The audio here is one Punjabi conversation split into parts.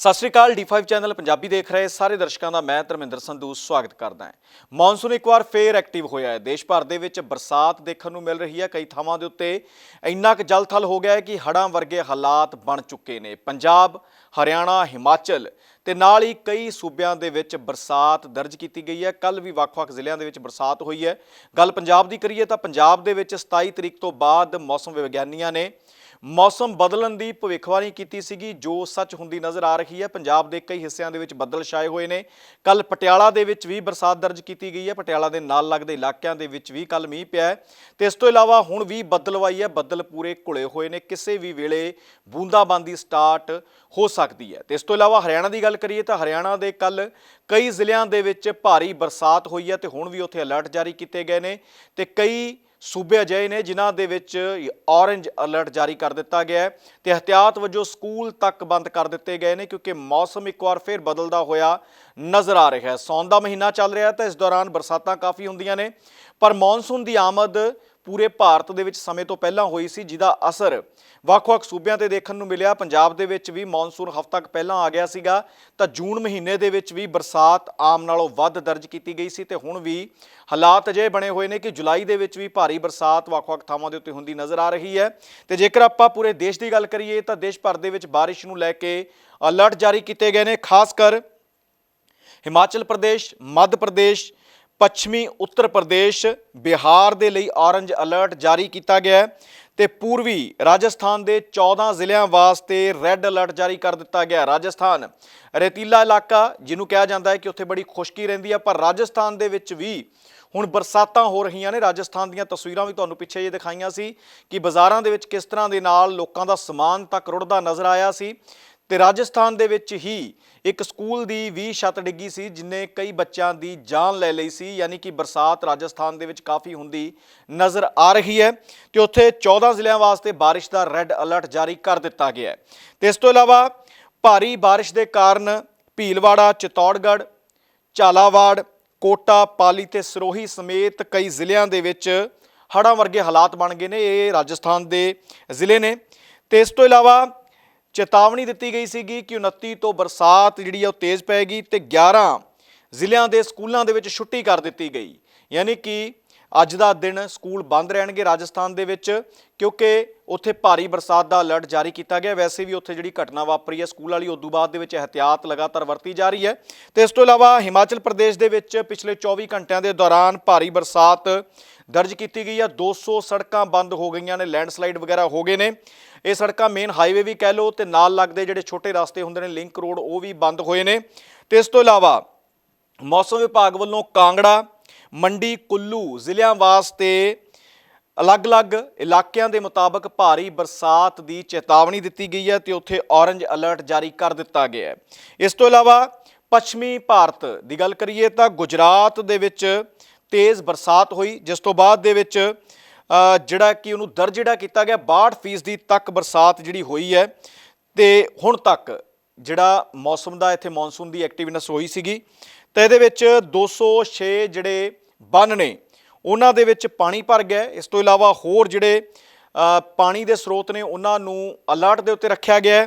ਸਤਿ ਸ਼੍ਰੀ ਅਕਾਲ D5 ਚੈਨਲ ਪੰਜਾਬੀ ਦੇਖ ਰਹੇ ਸਾਰੇ ਦਰਸ਼ਕਾਂ ਦਾ ਮੈਂ ਧਰਮਿੰਦਰ ਸੰਧੂ ਸਵਾਗਤ ਕਰਦਾ ਹਾਂ। ਮੌਨਸੂਨ ਇੱਕ ਵਾਰ ਫੇਰ ਐਕਟਿਵ ਹੋਇਆ ਹੈ। ਦੇਸ਼ ਭਰ ਦੇ ਵਿੱਚ ਬਰਸਾਤ ਦੇਖਣ ਨੂੰ ਮਿਲ ਰਹੀ ਹੈ। ਕਈ ਥਾਵਾਂ ਦੇ ਉੱਤੇ ਇੰਨਾ ਕੁ ਜਲਥਲ ਹੋ ਗਿਆ ਹੈ ਕਿ ਹੜ੍ਹਾਂ ਵਰਗੇ ਹਾਲਾਤ ਬਣ ਚੁੱਕੇ ਨੇ। ਪੰਜਾਬ, ਹਰਿਆਣਾ, ਹਿਮਾਚਲ ਤੇ ਨਾਲ ਹੀ ਕਈ ਸੂਬਿਆਂ ਦੇ ਵਿੱਚ ਬਰਸਾਤ ਦਰਜ ਕੀਤੀ ਗਈ ਹੈ। ਕੱਲ ਵੀ ਵੱਖ-ਵੱਖ ਜ਼ਿਲ੍ਹਿਆਂ ਦੇ ਵਿੱਚ ਬਰਸਾਤ ਹੋਈ ਹੈ। ਗੱਲ ਪੰਜਾਬ ਦੀ ਕਰੀਏ ਤਾਂ ਪੰਜਾਬ ਦੇ ਵਿੱਚ 27 ਤਰੀਕ ਤੋਂ ਬਾਅਦ ਮੌਸਮ ਵਿਗਿਆਨੀਆਂ ਨੇ ਮੌਸਮ ਬਦਲਣ ਦੀ ਭਵਿੱਖਬਾਣੀ ਕੀਤੀ ਸੀਗੀ, ਜੋ ਸੱਚ ਹੁੰਦੀ ਨਜ਼ਰ ਆ ਰਹੀ ਹੈ। ਪੰਜਾਬ ਦੇ ਕਈ ਹਿੱਸਿਆਂ ਦੇ ਵਿੱਚ ਬੱਦਲ ਛਾਏ ਹੋਏ ਨੇ। ਕੱਲ ਪਟਿਆਲਾ ਦੇ ਵਿੱਚ ਵੀ ਬਰਸਾਤ ਦਰਜ ਕੀਤੀ ਗਈ ਹੈ। ਪਟਿਆਲਾ ਦੇ ਨਾਲ ਲੱਗਦੇ ਇਲਾਕਿਆਂ ਦੇ ਵਿੱਚ ਵੀ ਕੱਲ ਮੀਂਹ ਪਿਆ ਹੈ। ਤੇ ਇਸ ਤੋਂ ਇਲਾਵਾ ਹੁਣ ਵੀ ਬੱਦਲਵਾਈ ਹੈ। ਬੱਦਲ ਪੂਰੇ ਘੁਲੇ ਹੋਏ ਨੇ। ਕਿਸੇ ਵੀ ਵੇਲੇ ਬੂੰਦਾਬਾਂਦੀ ਸਟਾਰਟ ਹੋ ਸਕਦੀ ਹੈ। ਤੇ ਇਸ ਤੋਂ ਇਲਾਵਾ ਹਰਿਆਣਾ ਦੀ ਗੱਲ ਕਰੀਏ ਤਾਂ ਹਰਿਆਣਾ ਦੇ ਕੱਲ ਕਈ ਜ਼ਿਲ੍ਹਿਆਂ ਦੇ ਵਿੱਚ ਭਾਰੀ ਬਰਸਾਤ ਹੋਈ ਹੈ ਤੇ ਹੁਣ ਵੀ ਉੱਥੇ ਅਲਰਟ ਜਾਰੀ ਕੀਤੇ ਗਏ ਨੇ। ਤੇ ਕਈ ਸੂਬੇ ਅਜਿਹੇ ਨੇ ਜਿਨ੍ਹਾਂ ਦੇ ਵਿੱਚ ਔਰੇਂਜ ਅਲਰਟ ਜਾਰੀ ਕਰ ਦਿੱਤਾ ਗਿਆ ਹੈ ਤੇ ਇhtiyਾਤ ਵਜੋਂ ਸਕੂਲ ਤੱਕ ਬੰਦ ਕਰ ਦਿੱਤੇ ਗਏ ਨੇ ਕਿਉਂਕਿ ਮੌਸਮ ਇੱਕ ਵਾਰ ਫਿਰ ਬਦਲਦਾ ਹੋਇਆ ਨਜ਼ਰ ਆ ਰਿਹਾ ਹੈ। ਸੌਣ ਦਾ ਮਹੀਨਾ ਚੱਲ ਰਿਹਾ ਤਾਂ ਇਸ ਦੌਰਾਨ ਬਰਸਾਤਾਂ ਕਾਫੀ ਹੁੰਦੀਆਂ ਨੇ, ਪਰ ਮੌਨਸੂਨ ਦੀ ਆਮਦ ਪੂਰੇ ਭਾਰਤ ਦੇ ਵਿੱਚ ਸਮੇਂ ਤੋਂ ਪਹਿਲਾਂ ਹੋਈ ਸੀ, ਜਿਹਦਾ ਅਸਰ ਵੱਖ-ਵੱਖ ਸੂਬਿਆਂ ਤੇ ਦੇਖਣ ਨੂੰ ਮਿਲਿਆ। ਪੰਜਾਬ ਦੇ ਵਿੱਚ ਵੀ ਮੌਨਸੂਨ ਹਫ਼ਤਾ ਕੁ ਪਹਿਲਾਂ ਆ ਗਿਆ ਸੀਗਾ, ਤਾਂ ਜੂਨ ਮਹੀਨੇ ਦੇ ਵਿੱਚ ਵੀ ਬਰਸਾਤ ਆਮ ਨਾਲੋਂ ਵੱਧ ਦਰਜ ਕੀਤੀ ਗਈ ਸੀ ਤੇ ਹੁਣ ਵੀ ਹਾਲਾਤ ਅਜੇ ਬਣੇ ਹੋਏ ਨੇ ਕਿ ਜੁਲਾਈ ਦੇ ਵਿੱਚ ਵੀ ਭਾਰੀ ਬਰਸਾਤ ਵੱਖ-ਵੱਖ ਥਾਵਾਂ ਦੇ ਉੱਤੇ ਹੁੰਦੀ ਨਜ਼ਰ ਆ ਰਹੀ ਹੈ। ਤੇ ਜੇਕਰ ਆਪਾਂ ਪੂਰੇ ਦੇਸ਼ ਦੀ ਗੱਲ ਕਰੀਏ, ਤਾਂ ਦੇਸ਼ ਭਰ ਦੇ ਵਿੱਚ ਬਾਰਿਸ਼ ਨੂੰ ਲੈ ਕੇ ਅਲਰਟ ਜਾਰੀ ਕੀਤੇ ਗਏ ਨੇ। ਖਾਸ ਕਰ ਹਿਮਾਚਲ ਪ੍ਰਦੇਸ਼, ਮੱਧ ਪ੍ਰਦੇਸ਼ ਪੱਛਮੀ ਉੱਤਰ ਪ੍ਰਦੇਸ਼ ਬਿਹਾਰ ਦੇ ਲਈ ਔਰੰਜ ਅਲਰਟ ਜਾਰੀ ਕੀਤਾ ਗਿਆ ਹੈ ਤੇ ਪੂਰਬੀ ਰਾਜਸਥਾਨ ਦੇ 14 ਜ਼ਿਲ੍ਹਿਆਂ ਵਾਸਤੇ ਰੈੱਡ ਅਲਰਟ ਜਾਰੀ ਕਰ ਦਿੱਤਾ ਗਿਆ ਰਾਜਸਥਾਨ, ਰੇਤੀਲਾ ਇਲਾਕਾ, ਜਿਹਨੂੰ ਕਿਹਾ ਜਾਂਦਾ ਹੈ ਕਿ ਉੱਥੇ ਬੜੀ ਖੁਸ਼ਕੀ ਰਹਿੰਦੀ ਹੈ, ਪਰ ਰਾਜਸਥਾਨ ਦੇ ਵਿੱਚ ਵੀ ਹੁਣ ਬਰਸਾਤਾਂ ਹੋ ਰਹੀਆਂ ਨੇ। ਰਾਜਸਥਾਨ ਦੀਆਂ ਤਸਵੀਰਾਂ ਵੀ ਤੁਹਾਨੂੰ ਪਿੱਛੇ ਜੇ ਦਿਖਾਈਆਂ ਸੀ ਕਿ ਬਾਜ਼ਾਰਾਂ ਦੇ ਵਿੱਚ ਕਿਸ ਤਰ੍ਹਾਂ ਦੇ ਨਾਲ ਲੋਕਾਂ ਦਾ ਸਮਾਨ ਤੱਕ ਰੁੜਦਾ ਨਜ਼ਰ ਆਇਆ ਸੀ। ਤੇ ਰਾਜਸਥਾਨ ਦੇ ਵਿੱਚ ਹੀ ਇੱਕ ਸਕੂਲ ਦੀ ਵੀ ਛੱਤ ਡਿੱਗੀ ਸੀ, ਜਿਨੇ ਕਈ ਬੱਚਿਆਂ ਦੀ ਜਾਨ ਲੈ ਲਈ ਸੀ, ਯਾਨੀ ਕਿ ਬਰਸਾਤ ਰਾਜਸਥਾਨ ਦੇ ਵਿੱਚ ਕਾਫੀ ਹੁੰਦੀ ਨਜ਼ਰ ਆ ਰਹੀ ਹੈ ਤੇ ਉੱਥੇ 14 ਜ਼ਿਲ੍ਹਿਆਂ ਵਾਸਤੇ ਬਾਰਿਸ਼ ਦਾ ਰੈੱਡ ਅਲਰਟ ਜਾਰੀ ਕਰ ਦਿੱਤਾ ਗਿਆ ਹੈ। ਤੇ ਇਸ ਤੋਂ ਇਲਾਵਾ ਭਾਰੀ ਬਾਰਿਸ਼ ਦੇ ਕਾਰਨ ਭੀਲਵਾੜਾ, ਚਿਤੌੜਗੜ੍ਹ, ਝਾਲਾਵਾੜ, ਕੋਟਾ, ਪਾਲੀ ਤੇ ਸਰੋਹੀ ਸਮੇਤ ਕਈ ਜ਼ਿਲ੍ਹਿਆਂ ਦੇ ਵਿੱਚ ਹੜ੍ਹਾਂ ਵਰਗੇ ਹਾਲਾਤ ਬਣ ਗਏ ਨੇ, ਇਹ ਰਾਜਸਥਾਨ ਦੇ ਜ਼ਿਲ੍ਹੇ ਨੇ। ਤੇ ਇਸ ਤੋਂ ਇਲਾਵਾ ਚੇਤਾਵਨੀ ਦਿੱਤੀ ਗਈ ਸੀਗੀ ਕਿ 29 ਤੋਂ ਬਰਸਾਤ ਜਿਹੜੀ ਆ ਉਹ ਤੇਜ਼ ਪਏਗੀ ਤੇ 11 ਜ਼ਿਲ੍ਹਿਆਂ ਦੇ ਸਕੂਲਾਂ ਦੇ ਵਿੱਚ ਛੁੱਟੀ ਕਰ ਦਿੱਤੀ ਗਈ। ਯਾਨੀ ਕਿ ਅੱਜ ਦਾ ਦਿਨ ਸਕੂਲ ਬੰਦ ਰਹਿਣਗੇ ਰਾਜਸਥਾਨ ਦੇ ਵਿੱਚ, ਕਿਉਂਕਿ ਉੱਥੇ ਭਾਰੀ ਬਰਸਾਤ ਦਾ ਅਲਰਟ ਜਾਰੀ ਕੀਤਾ ਗਿਆ। ਵੈਸੇ ਵੀ ਉੱਥੇ ਜਿਹੜੀ ਘਟਨਾ ਵਾਪਰੀ ਹੈ, ਸਕੂਲ ਵਾਲੀ ਉਦੋਂ ਬਾਅਦ ਦੇ ਵਿੱਚ ਇhtiyਾਤ ਲਗਾਤਾਰ ਵਰਤੀ ਜਾ ਰਹੀ ਹੈ। ਤੇ ਇਸ ਤੋਂ ਇਲਾਵਾ ਹਿਮਾਚਲ ਪ੍ਰਦੇਸ਼ ਦੇ ਵਿੱਚ ਪਿਛਲੇ 24 ਘੰਟਿਆਂ ਦੇ ਦੌਰਾਨ ਭਾਰੀ ਬਰਸਾਤ ਦਰਜ ਕੀਤੀ ਗਈ ਹੈ 200 ਸੜਕਾਂ ਬੰਦ ਹੋ ਗਈਆਂ ਨੇ, ਲੈਂਡਸਲਾਈਡ ਵਗੈਰਾ ਹੋ ਗਏ ਨੇ। ਇਹ ਸੜਕਾਂ ਮੇਨ ਹਾਈਵੇ ਵੀ ਕਹਿ ਲਓ ਤੇ ਨਾਲ ਲੱਗਦੇ ਜਿਹੜੇ ਛੋਟੇ ਰਸਤੇ ਹੁੰਦੇ ਨੇ ਲਿੰਕ ਰੋਡ, ਉਹ ਵੀ ਬੰਦ ਹੋਏ ਨੇ। ਤੇ ਇਸ ਤੋਂ ਇਲਾਵਾ ਮੌਸਮ ਵਿਭਾਗ ਵੱਲੋਂ ਕਾਂਗੜਾ, ਮੰਡੀ, ਕੁੱਲੂ ਜ਼ਿਲ੍ਹਿਆਂ ਵਾਸਤੇ ਅਲੱਗ-ਅਲੱਗ ਇਲਾਕਿਆਂ ਦੇ ਮੁਤਾਬਕ ਭਾਰੀ ਬਰਸਾਤ ਦੀ ਚੇਤਾਵਨੀ ਦਿੱਤੀ ਗਈ ਹੈ ਤੇ ਉੱਥੇ ਔਰੰਜ ਅਲਰਟ ਜਾਰੀ ਕਰ ਦਿੱਤਾ ਗਿਆ ਹੈ। ਇਸ ਤੋਂ ਇਲਾਵਾ ਪੱਛਮੀ ਭਾਰਤ ਦੀ ਗੱਲ ਕਰੀਏ ਤਾਂ ਗੁਜਰਾਤ ਦੇ ਵਿੱਚ ਤੇਜ਼ ਬਰਸਾਤ ਹੋਈ, ਜਿਸ ਤੋਂ ਬਾਅਦ ਦੇ ਵਿੱਚ ਜਿਹੜਾ ਕਿ ਉਹਨੂੰ ਦਰਜ ਜਿਹੜਾ ਕੀਤਾ ਗਿਆ 62% ਦੀ ਤੱਕ ਬਰਸਾਤ ਜਿਹੜੀ ਹੋਈ ਹੈ ਤੇ ਹੁਣ ਤੱਕ ਜਿਹੜਾ ਮੌਸਮ ਦਾ ਇੱਥੇ ਮੌਨਸੂਨ ਦੀ ਐਕਟਿਵਨੈਸ ਹੋਈ ਸੀਗੀ ਤਾਂ ਇਹਦੇ ਵਿੱਚ 206 ਜਿਹੜੇ ਬੰਨ ਨੇ, ਉਹਨਾਂ ਦੇ ਵਿੱਚ ਪਾਣੀ ਭਰ ਗਿਆ ਇਸ ਤੋਂ ਇਲਾਵਾ ਹੋਰ ਜਿਹੜੇ ਪਾਣੀ ਦੇ ਸਰੋਤ ਨੇ, ਉਹਨਾਂ ਨੂੰ ਅਲਰਟ ਦੇ ਉੱਤੇ ਰੱਖਿਆ ਗਿਆ ਹੈ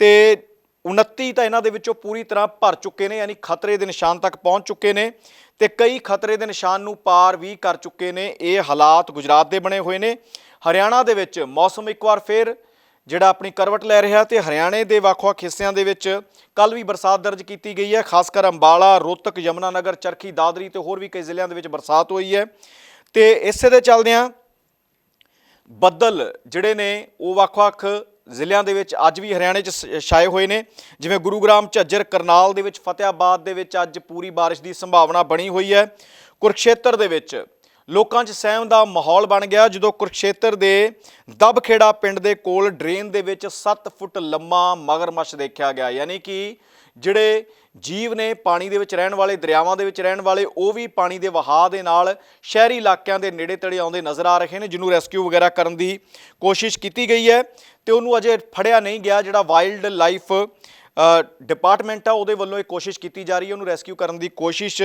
ਤੇ 29 ਤਾਂ ਇਹਨਾਂ ਦੇ ਵਿੱਚੋਂ ਪੂਰੀ ਤਰ੍ਹਾਂ ਭਰ ਚੁੱਕੇ ਨੇ, ਯਾਨੀ ਖਤਰੇ ਦੇ ਨਿਸ਼ਾਨ ਤੱਕ ਪਹੁੰਚ ਚੁੱਕੇ ਨੇ। ਤੇ ਕਈ ਖਤਰੇ ਦੇ ਨਿਸ਼ਾਨ ਨੂੰ ਪਾਰ ਵੀ ਕਰ ਚੁੱਕੇ ਨੇ। ਇਹ ਹਾਲਾਤ ਗੁਜਰਾਤ ਦੇ ਬਣੇ ਹੋਏ ਨੇ। ਹਰਿਆਣਾ ਦੇ ਵਿੱਚ ਮੌਸਮ ਇੱਕ ਵਾਰ ਫੇਰ ਜਿਹੜਾ ਆਪਣੀ ਕਰਵਟ ਲੈ ਰਿਹਾ ਤੇ ਹਰਿਆਣੇ ਦੇ ਵੱਖ-ਵੱਖ ਹਿੱਸਿਆਂ ਦੇ ਵਿੱਚ ਕੱਲ ਵੀ ਬਰਸਾਤ ਦਰਜ ਕੀਤੀ ਗਈ ਹੈ। ਖਾਸ ਕਰ ਅੰਬਾਲਾ, ਰੋਹਤਕ ਯਮੁਨਾਨਗਰ ਚਰਖੀ, ਦਾਦਰੀ ਤੇ ਹੋਰ ਵੀ ਕਈ ਜ਼ਿਲ੍ਹਿਆਂ ਦੇ ਵਿੱਚ ਬਰਸਾਤ ਹੋਈ ਹੈ। ਤੇ ਇਸੇ ਦੇ ਚੱਲਦਿਆਂ ਬੱਦਲ ਜਿਹੜੇ ਨੇ ਉਹ ਵੱਖ-ਵੱਖ ਜ਼ਿਲ੍ਹਿਆਂ ਦੇ ਵਿੱਚ ਅੱਜ ਵੀ ਹਰਿਆਣੇ 'ਚ ਸ- ਛਾਏ ਹੋਏ ਨੇ। ਜਿਵੇਂ ਗੁਰੂਗ੍ਰਾਮ ਝੱਜਰ ਕਰਨਾਲ ਦੇ ਵਿੱਚ, ਫਤਿਆਬਾਦ ਦੇ ਵਿੱਚ ਅੱਜ ਪੂਰੀ ਬਾਰਿਸ਼ ਦੀ ਸੰਭਾਵਨਾ ਬਣੀ ਹੋਈ ਹੈ। ਕੁਰਕਸ਼ੇਤਰ ਦੇ ਵਿੱਚ ਲੋਕਾਂ 'ਚ ਸਹਿਮ ਦਾ ਮਾਹੌਲ ਬਣ ਗਿਆ, ਜਦੋਂ ਕੁਰਕਸ਼ੇਤਰ ਦੇ ਦਬਖੇੜਾ ਪਿੰਡ ਦੇ ਕੋਲ ਡਰੇਨ ਦੇ ਵਿੱਚ 7 ਫੁੱਟ ਲੰਮਾ ਮਗਰਮੱਛ ਦੇਖਿਆ ਗਿਆ। ਯਾਨੀ ਕਿ ਜਿਹੜੇ ਜੀਵ ਨੇ ਪਾਣੀ ਦੇ ਵਿੱਚ ਰਹਿਣ ਵਾਲੇ, ਦਰਿਆਵਾਂ ਦੇ ਵਿੱਚ ਰਹਿਣ ਵਾਲੇ, ਉਹ ਵੀ ਪਾਣੀ ਦੇ ਵਹਾਅ ਦੇ ਨਾਲ ਸ਼ਹਿਰੀ ਇਲਾਕਿਆਂ ਦੇ ਨੇੜੇ ਤੇੜੇ ਆਉਂਦੇ ਨਜ਼ਰ ਆ ਰਹੇ ਨੇ, ਜਿਹਨੂੰ ਰੈਸਕਿਊ ਵਗੈਰਾ ਕਰਨ ਦੀ ਕੋਸ਼ਿਸ਼ ਕੀਤੀ ਗਈ ਹੈ। ਤੇ ਉਹਨੂੰ ਅਜੇ ਫੜਿਆ ਨਹੀਂ ਗਿਆ, ਜਿਹੜਾ ਵਾਈਲਡ ਲਾਈਫ ਡਿਪਾਰਟਮੈਂਟ ਆ, ਉਹਦੇ ਵੱਲੋਂ ਇਹ ਕੋਸ਼ਿਸ਼ ਕੀਤੀ ਜਾ ਰਹੀ ਹੈ, ਉਹਨੂੰ ਰੈਸਕਿਊ ਕਰਨ ਦੀ ਕੋਸ਼ਿਸ਼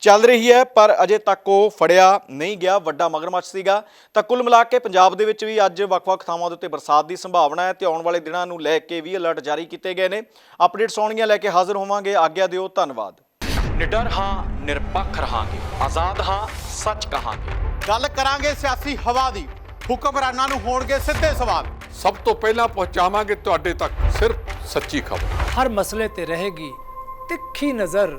ਚੱਲ ਰਹੀ ਹੈ ਪਰ ਅਜੇ ਤੱਕ ਉਹ ਫੜਿਆ ਨਹੀਂ ਗਿਆ ਵੱਡਾ ਮਗਰਮੱਛ ਸੀਗਾ। ਤਾਂ ਕੁੱਲ ਮਿਲਾ ਕੇ ਪੰਜਾਬ ਦੇ ਵਿੱਚ ਵੀ ਅੱਜ ਵੱਖ-ਵੱਖ ਥਾਵਾਂ ਦੇ ਉੱਤੇ ਬਰਸਾਤ ਦੀ ਸੰਭਾਵਨਾ ਹੈ ਤੇ ਆਉਣ ਵਾਲੇ ਦਿਨਾਂ ਨੂੰ ਲੈ ਕੇ ਵੀ ਅਲਰਟ ਜਾਰੀ ਕੀਤੇ ਗਏ ਨੇ। ਅਪਡੇਟਸ ਆਉਣਗੀਆਂ ਲੈ ਕੇ ਹਾਜ਼ਰ ਹੋਵਾਂਗੇ। ਆਗਿਆ ਦਿਓ ਧੰਨਵਾਦ। ਨਿਡਰ ਹਾਂ ਨਿਰਪੱਖ ਰਹਾਂਗੇ। ਆਜ਼ਾਦ ਹਾਂ ਸੱਚ ਕਹਾਂਗੇ। ਗੱਲ ਕਰਾਂਗੇ ਸਿਆਸੀ ਹਵਾ ਦੀ। ਹੁਕਮਰਾਨਾਂ ਨੂੰ ਹੋਣਗੇ ਸਿੱਧੇ ਸਵਾਲ। ਸਭ ਤੋਂ ਪਹਿਲਾਂ ਪਹੁੰਚਾਵਾਂਗੇ ਤੁਹਾਡੇ ਤੱਕ ਸਿਰਫ ਸੱਚੀ ਖਬਰ। ਹਰ ਮਸਲੇ ਤੇ ਰਹੇਗੀ ਤਿੱਖੀ ਨਜ਼ਰ।